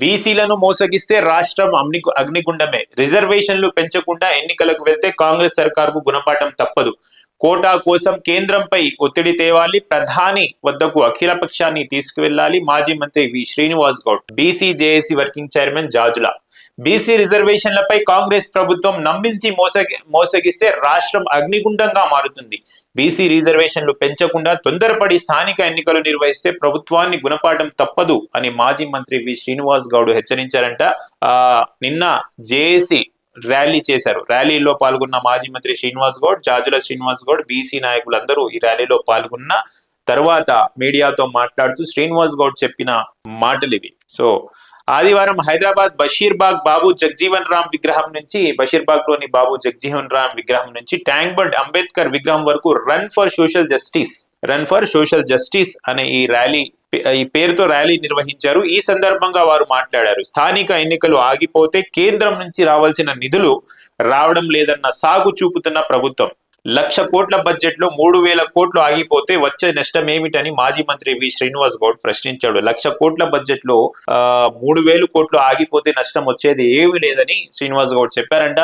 బీసీలను మోసగిస్తే రాష్ట్రం అగ్ని అగ్నిగుండమే. రిజర్వేషన్లు పెంచకుండా ఎన్నికలకు వెళ్తే కాంగ్రెస్ సర్కార్కు గుణపాఠం తప్పదు. కోటా కోసం కేంద్రంపై ఒత్తిడి తేవాలి. ప్రధాని వద్దకు అఖిల పక్షాన్ని తీసుకువెళ్ళాలి మాజీ మంత్రి V. Srinivas Goud. BC JAC working chairman Jajula. BC రిజర్వేషన్లపై Congress ప్రభుత్వం నమ్మించి మోసగి మోసగిస్తే రాష్ట్రం అగ్నిగుండంగా మారుతుంది. బీసీ రిజర్వేషన్లు పెంచకుండా తొందరపడి స్థానిక ఎన్నికలు నిర్వహిస్తే ప్రభుత్వాన్ని గుణపాఠం తప్పదు అని మాజీ మంత్రి వి. శ్రీనివాస్ గౌడ్ హెచ్చరించారంట. ఆ నిన్న జేఏసీ ర్యాలీ చేశారు. ర్యాలీలో పాల్గొన్న మాజీ మంత్రి శ్రీనివాస్ గౌడ్ జాజుల శ్రీనివాస్ గౌడ్ బీసీ నాయకులందరూ ఈ ర్యాలీలో పాల్గొన్న తర్వాత మీడియాతో మాట్లాడుతూ శ్రీనివాస్ గౌడ్ చెప్పిన మాటలు ఇవి. సో ఆదివారం హైదరాబాద్ బషీర్బాగ్ బాబు జగ్జీవన్ రామ్ విగ్రహం నుంచి బషీర్బాగ్లోని బాబు జగ్జీవన్ రామ్ విగ్రహం నుంచి ట్యాంక్ బండ్ అంబేద్కర్ విగ్రహం వరకు run for social justice run for social justice అనే ఈ ర్యాలీ ఈ పేరుతో ర్యాలీ నిర్వహించారు. ఈ సందర్భంగా వారు మాట్లాడారు. స్థానిక ఎన్నికలు ఆగిపోతే కేంద్రం నుంచి రావాల్సిన నిధులు రావడం లేదన్న సాగు చూపుతున్న ప్రభుత్వం. లక్ష కోట్ల బడ్జెట్లో మూడు వేల కోట్లు ఆగిపోతే వచ్చే నష్టం ఏమిటని మాజీ మంత్రి వి. శ్రీనివాస్ గౌడ్ ప్రశ్నించాడు. లక్ష కోట్ల బడ్జెట్లో ఆ, మూడు వేలు కోట్లు ఆగిపోతే నష్టం వచ్చేది ఏమీ లేదని శ్రీనివాస్ గౌడ్ చెప్పారంట.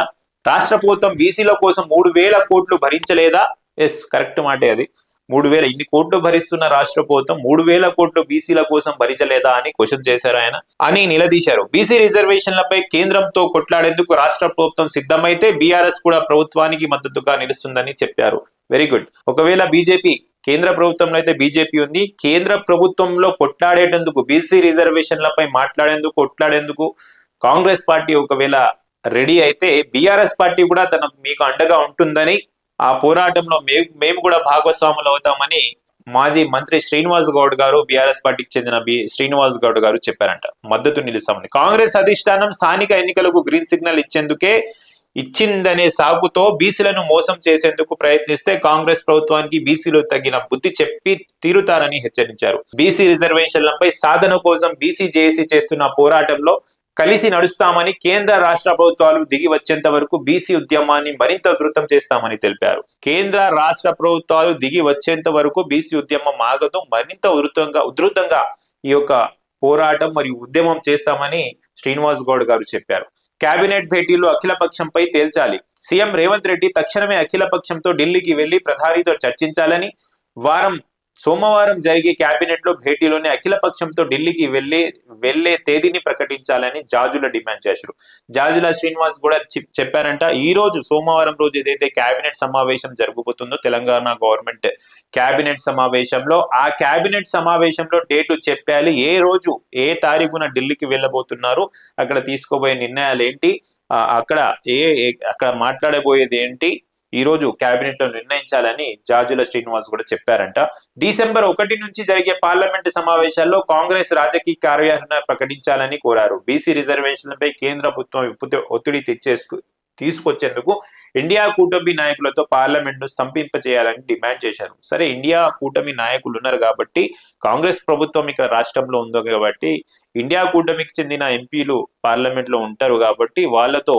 రాష్ట్ర ప్రభుత్వం బీసీల కోసం మూడు వేల కోట్లు భరించలేదా? ఎస్ కరెక్ట్ మాటే అది. మూడు వేల ఇన్ని కోట్లు భరిస్తున్న రాష్ట్ర ప్రభుత్వం మూడు వేల కోట్లు బీసీల కోసం భరించలేదా అని క్వశ్చన్ చేశారు ఆయన. అని నిలదీశారు. బీసీ రిజర్వేషన్లపై కేంద్రంతో కొట్లాడేందుకు రాష్ట్ర ప్రభుత్వం సిద్ధమైతే బీఆర్ఎస్ కూడా ప్రభుత్వానికి మద్దతుగా నిలుస్తుందని చెప్పారు. వెరీ గుడ్ ఒకవేళ బీజేపీ కేంద్ర ప్రభుత్వంలో అయితే బీజేపీ ఉంది కేంద్ర ప్రభుత్వంలో కొట్లాడేటందుకు బీసీ రిజర్వేషన్లపై మాట్లాడేందుకు కొట్లాడేందుకు కాంగ్రెస్ పార్టీ ఒకవేళ రెడీ అయితే బీఆర్ఎస్ పార్టీ కూడా తన మీకు అండగా ఉంటుందని ఆ పోరాటంలో మేము మేము కూడా భాగస్వాములు అవుతామని మాజీ మంత్రి శ్రీనివాస్ గౌడ్ గారు బీఆర్ఎస్ పార్టీకి చెందిన బి శ్రీనివాస్ గౌడ్ గారు చెప్పారంట. మద్దతు నిలుస్తామని. కాంగ్రెస్ అధిష్టానం స్థానిక ఎన్నికలకు గ్రీన్ సిగ్నల్ ఇచ్చేందుకే ఇచ్చిందనే సాగుతో బీసీలను మోసం చేసేందుకు ప్రయత్నిస్తే కాంగ్రెస్ ప్రభుత్వానికి బీసీలు తగిన బుద్ధి చెప్పి తీరుతారని హెచ్చరించారు. బీసీ రిజర్వేషన్లపై సాధన కోసం బీసీ జేఏసీ చేస్తున్న పోరాటంలో కలిసి నడుస్తామని కేంద్ర రాష్ట్ర ప్రభుత్వాలు దిగి వచ్చేంత వరకు బీసీ ఉద్యమాన్ని మరింత ఉధృతం చేస్తామని తెలిపారు. కేంద్ర రాష్ట్ర ప్రభుత్వాలు దిగి వచ్చేంత వరకు బీసీ ఉద్యమం ఆగదు మరింత ఉధృతంగా ఉధృతంగా ఈ యొక్క పోరాటం మరియు ఉద్యమం చేస్తామని శ్రీనివాస్ గౌడ్ గారు చెప్పారు. కేబినెట్ భేటీలో అఖిలపక్షంపై తేల్చాలి. సీఎం రేవంత్ రెడ్డి తక్షణమే అఖిలపక్షంతో ఢిల్లీకి వెళ్ళి ప్రధానితో చర్చించాలని వారం సోమవారం జరిగే కేబినెట్లో భేటీలోనే అఖిల పక్షంతో ఢిల్లీకి వెళ్ళి వెళ్ళే తేదీని ప్రకటించాలని జాజుల డిమాండ్ చేశారు. జాజుల శ్రీనివాస్ కూడా చెప్- చెప్పారంట ఈ రోజు సోమవారం రోజు ఏదైతే కేబినెట్ సమావేశం జరగబోతుందో తెలంగాణ గవర్నమెంట్ కేబినెట్ సమావేశంలో ఆ కేబినెట్ సమావేశంలో డేట్లు చెప్పాలి ఏ రోజు ఏ తారీఖున ఢిల్లీకి వెళ్ళబోతున్నారు అక్కడ తీసుకోబోయే నిర్ణయాలు ఏంటి అక్కడ ఏ ఏ- అక్కడ మాట్లాడబోయేది ఏంటి ఈ రోజు కేబినెట్లో నిర్ణయించాలని జాజుల శ్రీనివాస్ కూడా చెప్పారంట. డిసెంబర్ ఒకటి నుంచి జరిగే పార్లమెంట్ సమావేశాల్లో కాంగ్రెస్ రాజకీయ కార్యాచరణ ప్రకటించాలని కోరారు. బీసీ రిజర్వేషన్లపై కేంద్ర ప్రభుత్వం ఒత్తిడి తెచ్చేసుకు తీసుకొచ్చేందుకు ఇండియా కూటమి నాయకులతో పార్లమెంట్ను స్తంభింపజేయాలని డిమాండ్ చేశారు. సరే ఇండియా కూటమి నాయకులు ఉన్నారు కాబట్టి కాంగ్రెస్ ప్రభుత్వం ఇక్కడ రాష్ట్రంలో ఉందో కాబట్టి ఇండియా కూటమికి చెందిన ఎంపీలు పార్లమెంట్లో ఉంటారు కాబట్టి వాళ్ళతో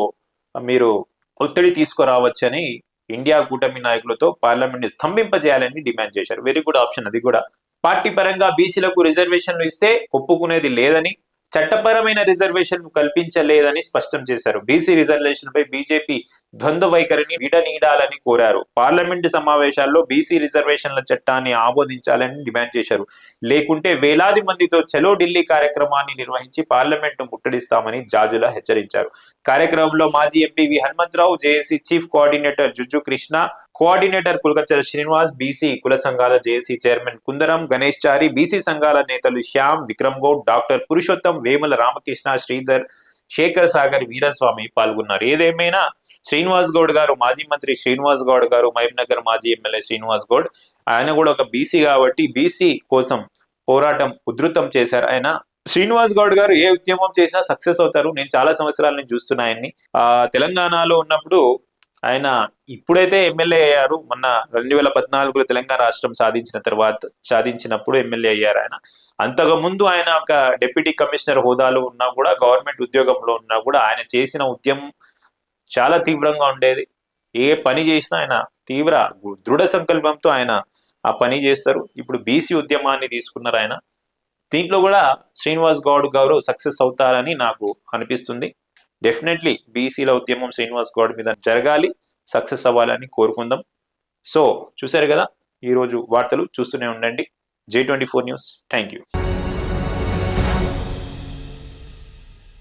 మీరు ఒత్తిడి తీసుకురావచ్చని ఇండియా కూటమి నాయకులతో పార్లమెంట్ని స్తంభింపజేయాలని డిమాండ్ చేశారు. వెరీ గుడ్ ఆప్షన్ అది కూడా. పార్టీ పరంగా బీసీలకు రిజర్వేషన్లు ఇస్తే ఒప్పుకునేది లేదని చట్టపరమైన రిజర్వేషన్ కల్పించలేదని స్పష్టం చేశారు. బీసీ రిజర్వేషన్ పై బీజేపీ ద్వంద్వ వైఖరిని విడనీడాలని కోరారు. పార్లమెంటు సమావేశాల్లో బీసీ రిజర్వేషన్ల చట్టాన్ని ఆమోదించాలని డిమాండ్ చేశారు. లేకుంటే వేలాది మందితో చలో ఢిల్లీ కార్యక్రమాన్ని నిర్వహించి పార్లమెంట్ను ముట్టడిస్తామని జాజుల హెచ్చరించారు. కార్యక్రమంలో మాజీ MP V. Hanumantharao JAC chief coordinator Jujju Krishna coordinator Kulakachala Srinivas BC కుల సంఘాల JAC chairman Kundaram Ganesh Chari BC సంఘాల నేతలు శ్యామ్ విక్రమ్ గౌడ్ డాక్టర్ పురుషోత్తం వేముల రామకృష్ణ శ్రీధర్ శేఖర్ సాగర్ వీరస్వామి పాల్గొన్నారు. ఏదేమైనా శ్రీనివాస్ గౌడ్ గారు మాజీ మంత్రి శ్రీనివాస్ గౌడ్ గారు మహబూబ్నగర్ మాజీ ఎమ్మెల్యే శ్రీనివాస్ గౌడ్ ఆయన కూడా ఒక బీసీ కాబట్టి బీసీ కోసం పోరాటం ఉధృతం చేశారు. ఆయన శ్రీనివాస్ గౌడ్ గారు ఏ ఉద్యమం చేసినా సక్సెస్ అవుతారు. నేను చాలా సంవత్సరాల నుంచి చూస్తున్నా ఆయన్ని. ఆ తెలంగాణలో ఉన్నప్పుడు ఆయన ఇప్పుడైతే ఎమ్మెల్యే అయ్యారు. మొన్న రెండు వేల పద్నాలుగులో తెలంగాణ రాష్ట్రం సాధించిన తర్వాత సాధించినప్పుడు ఎమ్మెల్యే అయ్యారు ఆయన. అంతకు ముందు ఆయన ఒక డిప్యూటీ కమిషనర్ హోదాలో ఉన్నా కూడా గవర్నమెంట్ ఉద్యోగంలో ఉన్నా కూడా ఆయన చేసిన ఉద్యమం చాలా తీవ్రంగా ఉండేది. ఏ పని చేసినా ఆయన తీవ్ర దృఢ సంకల్పంతో ఆయన ఆ పని చేస్తారు. ఇప్పుడు బీసీ ఉద్యమాన్ని తీసుకున్నారు ఆయన. దీంట్లో కూడా శ్రీనివాస్ గౌడ్ గారు సక్సెస్ అవుతారని నాకు అనిపిస్తుంది. డెఫినెట్లీ బీసీల ఉద్యమం శ్రీనివాస్ గౌడ్ మీద జరగాలి సక్సెస్ అవ్వాలని కోరుకుందాం. సో చూసారు కదా ఈరోజు వార్తలు చూస్తూనే ఉండండి. J twenty four news. Thank you.